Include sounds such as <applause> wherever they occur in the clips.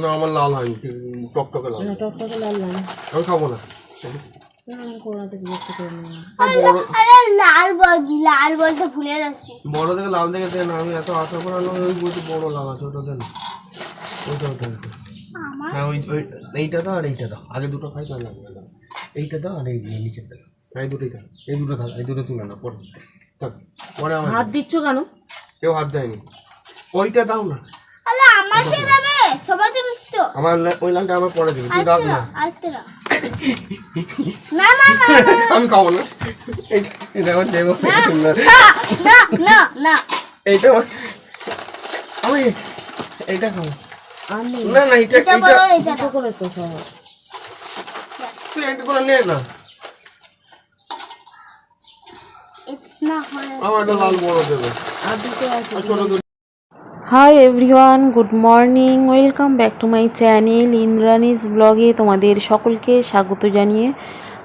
না আমার লাল হয়নি টকটকে লাল। না টকটকে লাল লাল। আমি খাব না। না না বড় লাল বল লাল বলতে ভুলে যাচ্ছি। বড় থেকে লাল দেখে দেন আমি এত আশা করে ওই বলছি বড় লাল আছে ওটা দেন ওইটা ওটা হ্যাঁ ওই ওই এইটা দাও আর এইটা দাও। আগে দুটো খাই তাহলে লাগবে না এইটা দাও আর এই নিচের দাও। এই দুটোই থাক এই দুটো থাক এই দুটো তুলে না পরে। থাক পরে আমার হাত দিচ্ছ কেন? কেউ হাত দেয়নি। ওইটা দাও না। দেবে আমার ওই লালটা আমার পরে দিবি তুই রাখ না। না না না আমি খাব না। এটা আমার দেবো। না না না না এইটা আমি এইটা খাব। না না এটা এটা এইটা এটা দুটো করে তো সব তুই একটা করে নে না না। আমার লাল বড় দেবে। আর দুটো আছে। ছোট দুটো hi everyone good morning welcome back to my channel Indrani's ব্লগে তোমাদের সকলকে স্বাগত জানিয়ে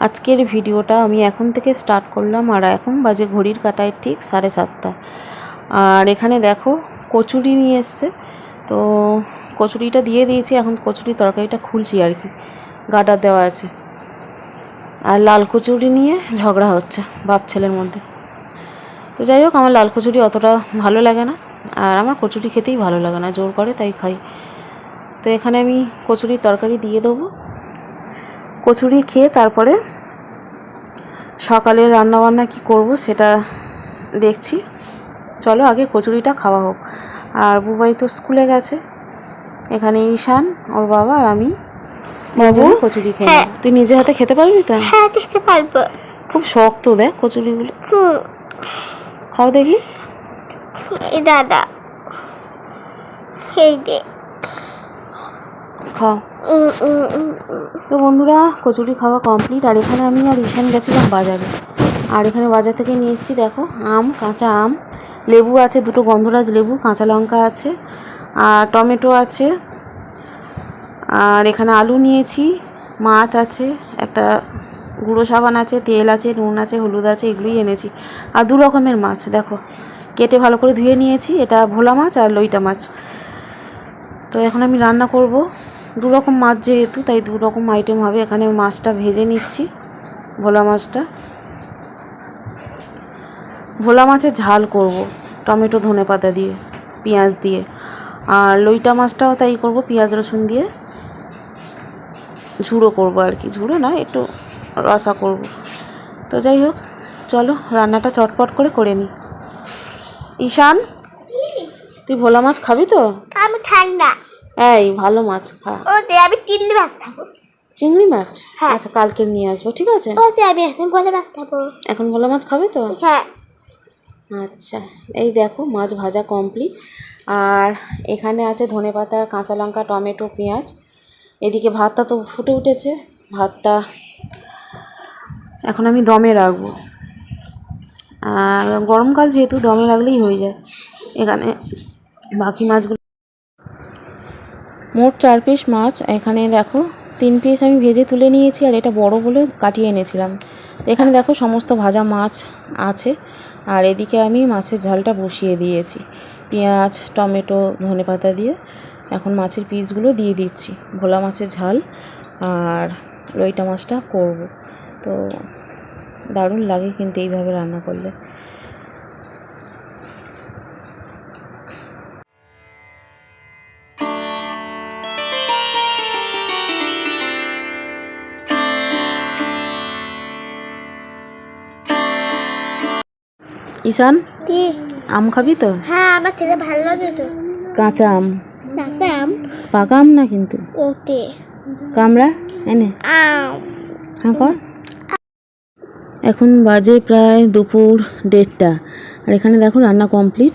আজকের ভিডিওটা আমি এখন থেকে স্টার্ট করলাম আর এখন বাজে ঘড়ির কাটায় ঠিক সাড়ে সাতটা। আর এখানে দেখো কচুরি নিয়ে এসছে। তো কচুরিটা দিয়ে দিয়েছি, এখন কচুরি তরকারিটা খুলছি আর কি। গাডার দেওয়া আছে। আর লাল কচুরি নিয়ে ঝগড়া হচ্ছে বাপ ছেলের মধ্যে। তো যাই হোক, আমার লাল কচুরি অতটা ভালো লাগে না। আর আমার কচুরি খেতেই ভালো লাগে না জোর করে তাই খাই। তো এখানে আমি কচুরির তরকারি দিয়ে দেবো। কচুরি খেয়ে তারপরে সকালে রান্নাবান্না কি করব সেটা দেখছি। চলো আগে কচুরিটা খাওয়া হোক। আর বুবাই তো স্কুলে গেছে। এখানে ঈশান ওর বাবা আর আমি বাবু? কচুরি খেয়ে তুই নিজে হাতে খেতে পারবি তো? হ্যাঁ দেখতে পারব। খুব শক্ত দেখ কচুরিগুলো। খাও দেখি। এই দাদা। সেই দে। খাও। তো বন্ধুরা কচুরি খাওয়া কমপ্লিট আর এখানে আমি আর ঈশান গেছিলাম বাজারে। আর এখানে বাজার থেকে নিয়ে এসেছি দেখো আম কাঁচা আম। লেবু আছে দুটো গন্ধরাজ লেবু কাঁচা লঙ্কা আছে আর টমেটো আছে। আর এখানে আলু নিয়েছি মাছ আছে একটা গুঁড়ো সাবান আছে, তেল আছে, নুন আছে, হলুদ আছে, এগুলোই এনেছি। আর দু রকমের মাছ, দেখো। কেটে ভালো করে ধুয়ে নিয়েছি। এটা ভোলা মাছ আর লইটা মাছ। তো এখন আমি রান্না করব। দু রকম মাছ যেহেতু, তাই দু রকম আইটেম হবে। এখানে মাছটা ভেজে নিচ্ছি, ভোলা মাছটা। ভোলা মাছের ঝাল করব, টমেটো, ধনে পাতা দিয়ে, পেঁয়াজ দিয়ে। আর লইটা মাছটাও তাই করব, পেঁয়াজ, রসুন দিয়ে। ঝুড়ো করব আর কি। ঝুড়ো না, একটু রসা করব। তো যাই হোক চলো রান্নাটা চটপট করে করে নিই ঈশান তুই ভোলা মাছ খাবি তো? আমি ঠান্ডা এই ভালো মাছ খা। ও দে আমি চিংড়ি মাছ খাব। চিংড়ি মাছ? হ্যাঁ। আচ্ছা কালকে নিয়ে আসব ঠিক আছে? ও আমি এখন বলে মাছ খাব। এখন ভোলা মাছ খাবে তো? হ্যাঁ। আচ্ছা এই দেখো মাছ ভাজা কমপ্লিট আর এখানে আছে ধনেপাতা কাঁচা লঙ্কা টমেটো পেঁয়াজ। এদিকে ভাতটা তো ফুটে উঠেছে। ভাতটা এখন আমি দমে রাখব। আর গরমকাল যেহেতু দমে রাখলেই হয়ে যায়। এখানে বাকি মাছগুলো মোট চার পিস মাছ। এখানে দেখো তিন পিস আমি ভেজে তুলে নিয়েছি আর এটা বড় বলে কাটিয়ে এনেছিলাম। এখানে দেখো সমস্ত ভাজা মাছ আছে। আর এদিকে আমি মাছের ঝালটা বসিয়ে দিয়েছি। পেঁয়াজ, টমেটো ধনেপাতা দিয়ে এখন মাছের পিসগুলো দিয়ে দিচ্ছি। ভোলা মাছের ঝাল আর লইটা মাছটা করব। তো দারুণ লাগে কিন্তু এইভাবে রান্না করলে। ঈশান আম খাবি তো? হ্যাঁ আমার খেতে ভালো লাগে তো। কাঁচা আম। নাসাম পাকা আম না কিন্তু? ওকে কামড়া এনে। আম। হ্যাঁ কর। এখন বাজে প্রায় দুপুর দেড়টা। আর এখানে দেখো রান্না কমপ্লিট।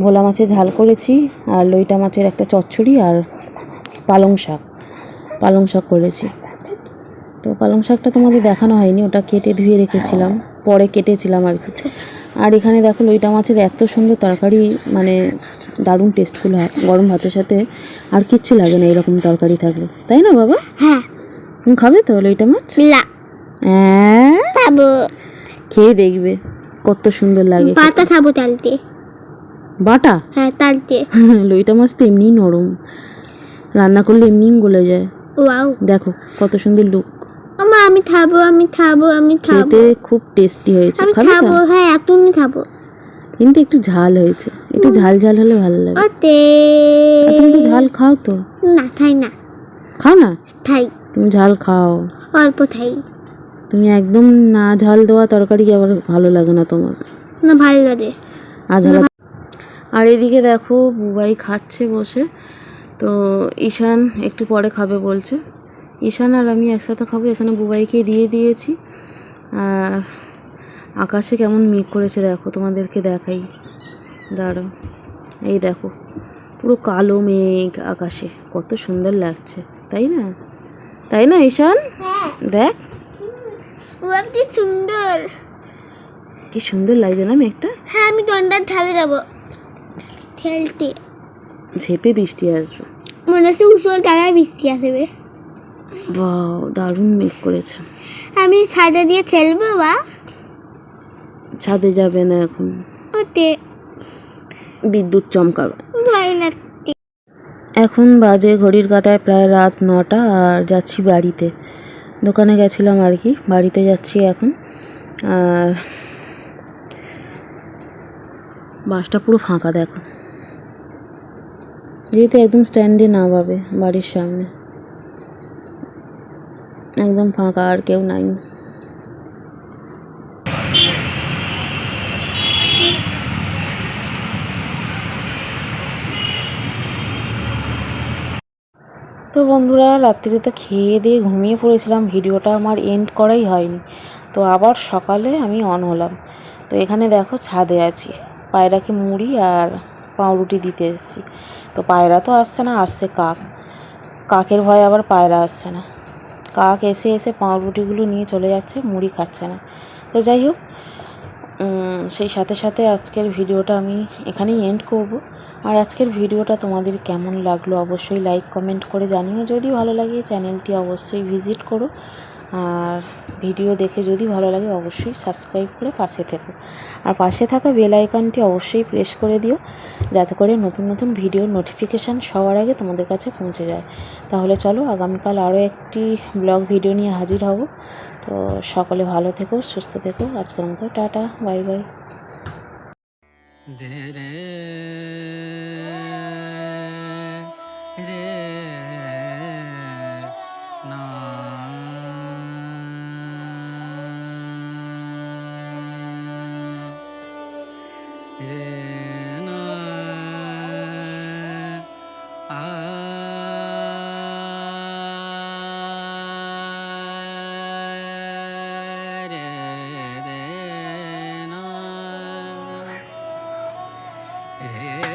ভোলা মাছের ঝাল করেছি আর লইটা মাছের একটা চচ্চড়ি আর পালং শাক। পালং শাক করেছি। তো পালং শাকটা তোমাদের দেখানো হয়নি ওটা কেটে ধুয়ে রেখেছিলাম। পরে কেটেছিলাম আর কি। আর এখানে দেখো লইটা মাছের এত সুন্দর তরকারি মানে দারুণ টেস্টফুল হয় গরম ভাতের সাথে। আর কিচ্ছু লাগে না এরকম তরকারি থাকলে। তাই না বাবা? হ্যাঁ। খাবে তো লইটা মাছ? লা হ্যাঁ? খাব খেয়ে দেখবে কত সুন্দর লাগে। পাতা খাব তালতে বাটা? হ্যাঁ তালতে <laughs> লইটা মাছ তো এমনিই নরম। রান্না করলে এমনিই গলে যায়। ওয়াও। দেখো কত সুন্দর লুক। আমা আমি খাব আমি খাব আমি খাব খেতে খুব টেস্টি হয়েছে আমি খাবে হ্যাঁ খাব কিন্তু একটু ঝাল হয়েছে। একটু ঝাল ঝাল হলে ভালো লাগে। ওতে তুমি তো ঝাল খাও তো? না খাই না। খাও না? খাই তুমি ঝাল খাও। অল্প খাই তুমি একদম না ঝাল দেওয়া তরকারি আবার ভালো লাগে না তোমার? না ভালো লাগে। আর ঝাল আর এদিকে দেখো বুবাই খাচ্ছে বসে। তো ঈশান একটু পরে খাবে বলছে। ঈশান আর আমি একসাথে খাব এখানে বুবাইকে দিয়ে দিয়েছি। আর আকাশে কেমন মেঘ করেছে দেখো তোমাদেরকে দেখাই। দাঁড়াও। এই দেখো পুরো কালো মেঘ আকাশে কত সুন্দর লাগছে। তাই না? তাই না ঈশান? হ্যাঁ। দেখ। কি সুন্দর। কি সুন্দর লাগছে না মেঘটা? হ্যাঁ আমি দন্ডার ধারে যাব। খেলতে ঝেপে বৃষ্টি আসবে। মনে হচ্ছে উসল টাকায় বৃষ্টি আসবে বাও দারুণ মেঘ করেছে। আমি ছাদে দিয়ে খেলব বা? ছাদে যাবে না এখন। ওতে। বিদ্যুৎ চমকাবে। ভয় লাগছে। এখন বাজে ঘড়ির কাঁটায় প্রায় রাত নটা আর যাচ্ছি বাড়িতে। দোকানে গেছিলাম আর কি, বাড়িতে যাচ্ছি এখন। আর বাসটা পুরো ফাঁকা দেখো। যেহেতু একদম স্ট্যান্ডে না ভাবে বাড়ির সামনে। একদম ফাঁকা, আর কেউ নাই। তো বন্ধুরা রাত্রিরে তো খেয়ে দিয়ে ঘুমিয়ে পড়েছিলাম, ভিডিওটা আমার এন্ড করাই হয়নি। তো আবার সকালে আমি অন হলাম। তো এখানে দেখো ছাদে আছি। পায়রাকে মুড়ি আর পাউরুটি দিতে এসেছি। তো পায়রা তো আসছে না, আসছে কাক। কাকের ভয়ে আবার পায়রা আসছে না। কাক এসে এসে পাউরুটিগুলো নিয়ে চলে যাচ্ছে, মুড়ি খাচ্ছে না। তো যাই হোক সেই সাথে সাথে আজকের ভিডিওটা আমি এখানেই এন্ড করব। আর আজকের ভিডিওটা তোমাদের কেমন লাগল অবশ্যই লাইক কমেন্ট করে জানিও। যদি ভালো লাগে চ্যানেলটি অবশ্যই ভিজিট করো। আর ভিডিও দেখে যদি ভালো লাগে অবশ্যই সাবস্ক্রাইব করে পাশে থেকো। আর পাশে থাকা বেল আইকনটি অবশ্যই প্রেস করে দিও, যাতে করে নতুন নতুন ভিডিওর নোটিফিকেশান সবার আগে তোমাদের কাছে পৌঁছে যায়। তাহলে চলো আগামীকাল আরও একটি ব্লগ ভিডিও নিয়ে হাজির হব। তো সকলে ভালো থেকো, সুস্থ থেকো। আজকের মতো টাটা বাই বাই 데레 제나. 제 রে